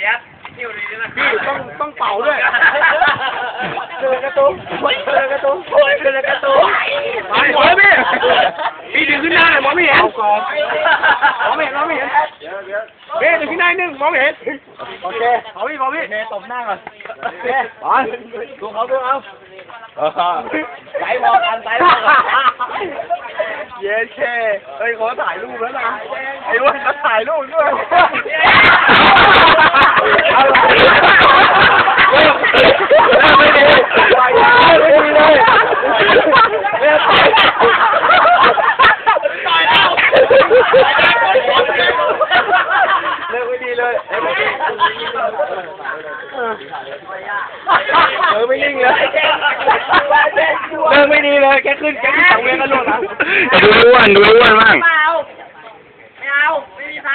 พี่ต้องต้องเป่าด้วยเจอกระตุ้นเจอกระตุ้นเจอกระตุ้นไปหมดแล้วพี่พี่ดึงขึ้นหน้าหน่อยมองไม่เห็นมองไม่เห็นมองไม่เห็นเบ้ดึงขึ้นหน้าหนึ่งมองไม่เห็นโอเคเอพี่เอพี่เมย์ตบหน้าก่อนโอเคไปดูเขาดูเอาไหลมองกันไหลมองกันเย้เช่เฮ้ยเขาถ่ายรูปแล้วนะไอ้อ้วันเขาถ่ายรูปด้วย อะไรไม่ดีไม่ดีเลยไม่ตายแล้วเลิกไม่ดีเลยเออไม่นิ่งเลยเลิกไม่ดีเลยแค่ขึ้นแค่ขึ้นสองเมตรก็ล่วงแล้วดูอ้วนดูอ้วนบ้าง ไม่เอาไม่เอาไม่มีไฟ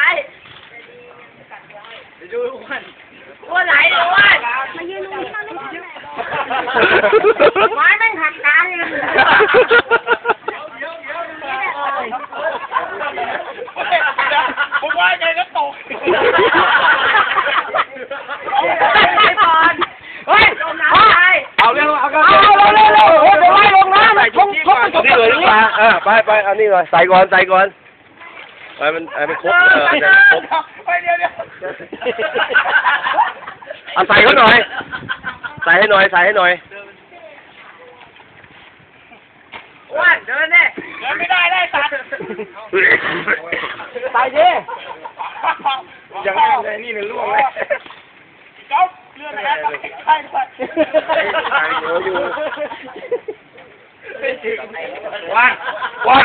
ดูอ้วนอ้วนไหลเลยอ้วนมายืนตรงนี้มาไม่ไม้แม่งหักกลางเลยผมว่าไงก็ตกไปก่อนเฮ้ยจมน้ำตายเอาเร็วเอากันเอาเร็วเร็วเร็วเฮ้ยไปไล่ลงน้ำใส่ชงชงนี่เลยดีกว่าเออไปไปเอานี่ก่อนใส่ก่อนใส่ก่อน ไปมันไอ้มันครบเออครบไปเดี๋ยวเดี๋ยวเอาใส่เขาหน่อย ใส่ให้หน่อย ใส่ให้หน่อยอ้วนเดินเนี่ยเดินไม่ได้ได้ตัดใส่ดิยังไม่เลยนี่เนี่ยล่วงเลยจ๊อบเลื่อนแล้วใช่ใช่ใช่เดี๋ยวอยู่ว่านว่าน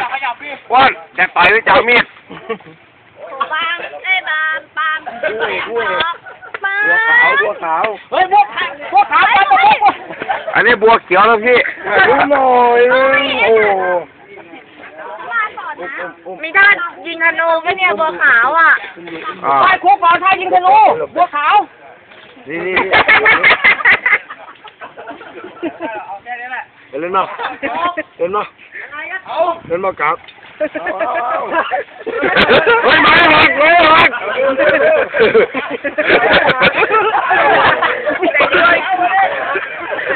ว่านจะต่อยหรือจะเอามีด บางเอ้ยบางบางคู่เอกคู่เอกบางบัวขาวบัวขาวเฮ้ยบัวขาวบัวขาวไปบัวอันนี้บัวเขียวแล้วพี่ดูหน่อยโอ้มีท่ายิงธนูก็เนี่ยบัวขาวอะอ่าไปคุกก่อนท่ายิงธนูบัวขาวนี่นี่เล่นมาเล่นมาเล่นมากับ เฮ้ยไม้หักไม้หัก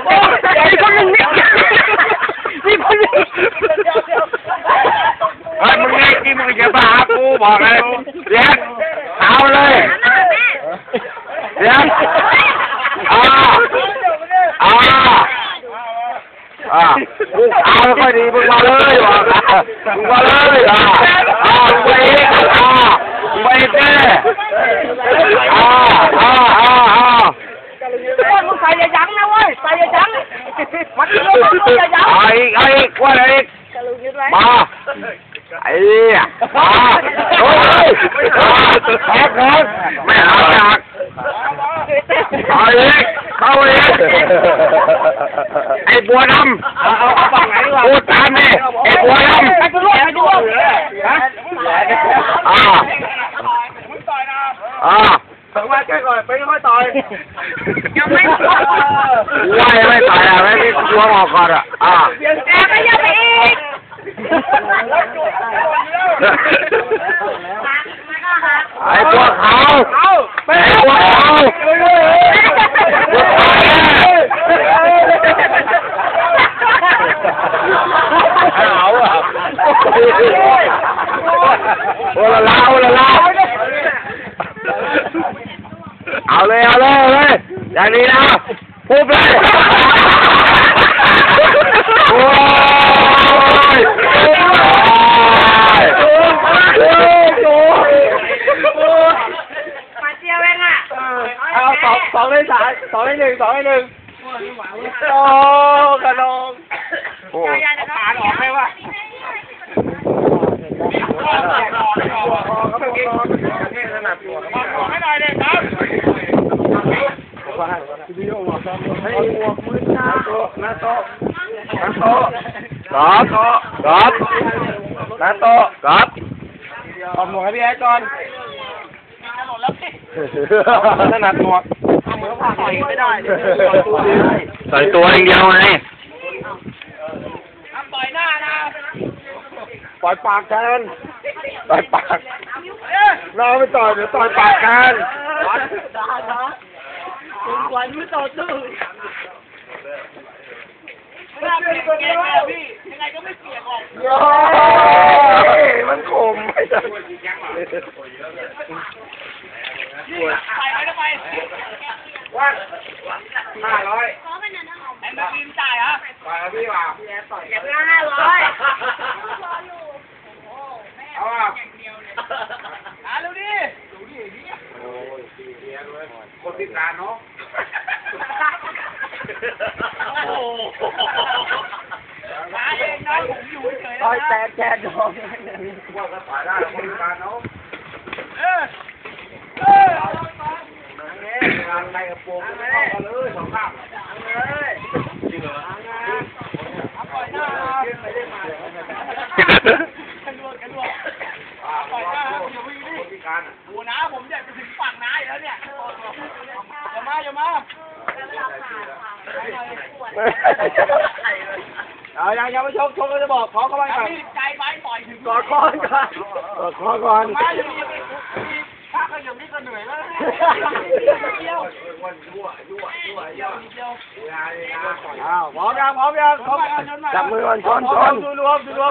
โอ้ยคนหนึ่งเนี่ยมีคนหนึ่งเฮ้ยมึงไงกิ นมึงจะมาหากูบอกเลยเลี้ยงเอาเลยเลี้ยงอ่าอ่าอ่ามึงเอาไม่าเลยบอกอะมึงมาเลยอะอ่าอ่าอ่าอ่าอ่าอ่าโอ้ยมึงใส่อย่ายังนะเว้ยใส่ย่ายั้งมันคือมันคืออย่ายังเอาอีกเอาอีกว่าอะไรอีกมาไอ้เนี่ยมาโอ้ยแพ้แพ้ไม่เอาจากเอาอีกเข้าอีกไอ้บัวดำ เอาเอาฝั่งไหนดีกว่า พูดตามนี่ไอ้บัวดำ ไปดูลูกไปดูลูก ฮะ อ่า มึงต่อยนะ อ่า ถึงมาแค่ก่อนไปค่อ ยต่อยยังไม่ว่ายังไม่ตายอะไม่ได้ตัวออกก่อนอะอ่าแต่ก็ยังไปอีกไอ้บัวขาวเอาไอ้บัวขาวบัวขาวเอาอะโอ้ละลาโอ้ละลา เอาเลยเอาเลยเอาเลยอย่างนี้นะพูดเลยโอ้ยโอ้ยมาเจียวเองอะเอาสองสองในสายสองในหนึ่งสองในหนึ่งโอ้กระนองโอ้ผ่านออกไหมวะเขาเป็นกินขาดตัวขอให้หน่อย ครับครับหน้าโตครับขอบหมวกให้พี่แอ๊ดก่อนถนัดหมวกเหมือนผ่าต่อยไม่ได้ใส่ตัวอย่างเดียวไงปล่อยหน้านะ ปล่อยปากกันปล่อยปากน้าไม่ต่อยเดี๋ยวต่อยปากกันด่าด่าคุณข วัญไม่ต่อสู้ไม่น่าเปลี่ยนเกมเลยพี่ยังไงก็ไม่เปลี่ยนออกโอ้ยมันคมไอ้สัสไปไปทำไมว่าห้าร้อยไอ้แม่บินจ่ายฮะมาพี่ว่าเก็บเงินห้าร้อยเอาอะหาดูดิคนพิการเนาะ โอ้โหหาเองนะผมอยู่เฉยๆร้อยนะแปดแจกดอกว่าก็ถ่ายได้คนพิการเนาะเออเอองานในกระโปรงเข้ามาเลยสองข้างจริงเหรอปล่อยหน้ากันรวดกันรวด ปล่อยหน้าอย่าวิ่งดิคนพิการ โอ้นะผมอยากจะถึงฝั่งน้าอยู่แล้วเนี่ยอย่ามาอย่ามา เอายังยังไม่ชกชกก็จะบอกขอเข้าไปอย่าก่อนรีบใจไปปล่อยถึงกอดคอก่อนกอดคอก่อนมาอย่างนี้ถ้าเขาอย่างนี้ก็เหนื่อยแล้วเดียวอ้าวพร้อมยังพร้อมยังพร้อมจับมือก่อนชนชนดูรวมดูรวม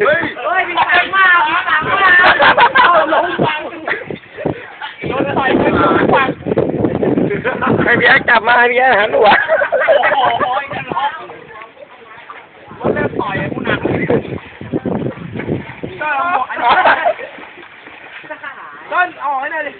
เฮ้ยเฮ้ยมีตังมากมีตังมากเอาหลงฟังโดนต่อยไปหลงฟังให้พี่แอ๊กจับมาให้พี่แอ๊กหันหัวโอ้โหกันล็อกมันเริ่มต่อยไอ้กูหนักก็เอาหมดต้นเอาให้หน่อยดิ